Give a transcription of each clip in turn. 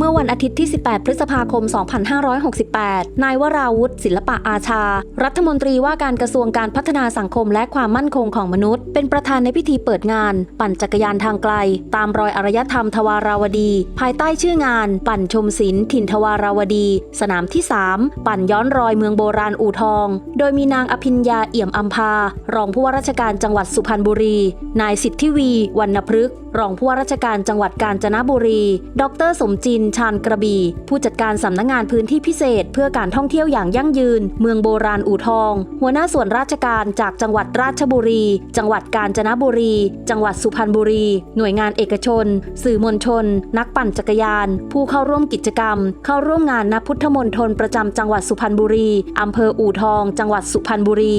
เมื่อวันอาทิตย์ที่ 18 พฤษภาคม 2568 นายวราวุฒิศิลปะอาชา รัฐมนตรีว่าการกระทรวงการพัฒนาสังคมและความมั่นคงของมนุษย์ เป็นประธานในพิธีเปิดงาน ปั่นจักรยานทางไกล ตามรอยอารยธรรมทวาราวดี ภายใต้ชื่องาน ปั่นชมศิลป์ถิ่นทวาราวดี สนามที่ 3 ปั่นย้อนรอยเมืองโบราณอู่ทอง โดยมีนางอภิญญาเอี่ยมอัมพารองผู้ว่าราชการจังหวัดสุพรรณบุรี นายสิทธิวีวรรณพฤกษ์รองผู้ว่าราชการจังหวัดกาญจนบุรี ดร สมจินชาญกระบี่ ผู้จัดการสำนักงานพื้นที่พิเศษ เพื่อการท่องเที่ยวอย่างยั่งยืน เมืองโบราณอู่ทอง หัวหน้าส่วนราชการจากจังหวัดราชบุรี จังหวัดกาญจนบุรี จังหวัดสุพรรณบุรี หน่วยงานเอกชน สื่อมวลชน นักปั่นจักรยาน ผู้เข้าร่วมกิจกรรม เข้าร่วมงานณพุทธมณฑลประจำจังหวัดสุพรรณบุรีอำเภออู่ทอง จังหวัดสุพรรณบุรี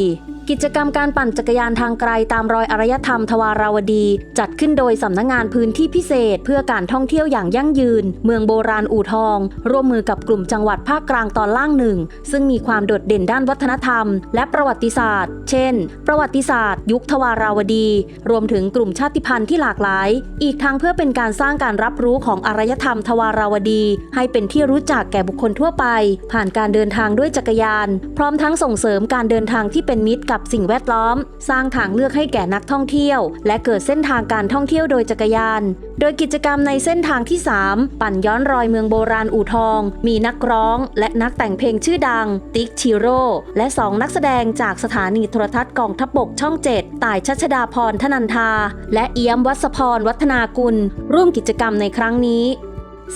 กิจกรรมการปั่นจักรยานทางไกลตามรอยอารยธรรมทวาราวดี จัดขึ้นโดยสำนักงงานพื้นที่พิเศษ เพื่อการท่องเที่ยวอย่างยั่งยืน เมืองโบราณอู่ทอง ร่วมมือกับกลุ่มจังหวัดภาคกลางตอนล่างหนึ่ง ซึ่งมีความโดดเด่นด้านวัฒนธรรม และประวัติศาสตร์ เช่น ประวัติศาสตร์ ยุคทวาราวดี รวมถึงกลุ่มชาติพันธุ์ที่หลากหลาย อีกทั้งเพื่อเป็นการสร้างการรับรู้ของอารยธรรมทวาราวดี ให้เป็นที่รู้จักแก่บุคคลทั่วไป ผ่านการเดินทางด้วยจักรยาน พร้อมทั้งส่งเสริมการเดินทางที่เป็นมิตรกับสิ่งแวดล้อม สร้างทางเลือกให้แก่นักท่องเที่ยว และเกิดเส้นทางการท่องเที่ยวโดยจักรยาน โดยกิจกรรมในเส้นทางที่ 3 ปั่นย้อนรอยเมืองโบราณอู่ทอง มีนักร้อง และนักแต่งเพลงชื่อดัง ติ๊กชิโร่และ 2 นักแสดงจากสถานีโทรทัศน์กองทัพบกช่อง 7 ต่ายชัชดาพรธนันทา และเอี้ยมวัศพรวัฒนากุล ร่วมกิจกรรมในครั้งนี้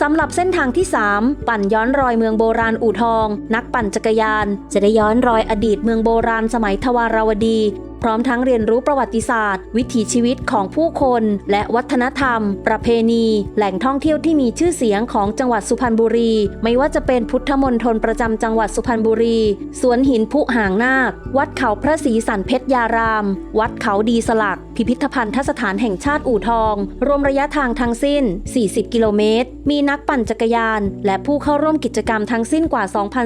สำหรับเส้นทางที่ 3 ปั่นย้อนรอยเมืองโบราณอู่ทอง นักปั่นจักรยาน จะได้ย้อนรอยอดีตเมืองโบราณสมัยทวาราวดี พร้อมทั้งเรียนรู้ประวัติศาสตร์ วิถีชีวิตของผู้คน และวัฒนธรรม ประเพณี แหล่งท่องเที่ยวที่มีชื่อเสียงของจังหวัดสุพรรณบุรี ไม่ว่าจะเป็นพุทธมณฑลประจำจังหวัดสุพรรณบุรี สวนหินพุหางนาค วัดเขาพระศรีสันเพชรยาราม วัดเขาดีสลัก พิพิธภัณฑสถานแห่งชาติอู่ทอง รวมระยะทางทั้งสิ้น 40 กิโลเมตร มีนักปั่นจักรยาน และผู้เข้าร่วมกิจกรรมทั้งสิ้นกว่า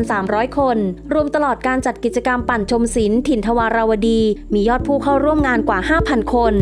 2,300 คน รวมตลอดการจัดกิจกรรมปั่นชมศิลป์ถิ่นทวาราวดี มียอดผู้เข้าร่วมงานกว่า 5,000 คน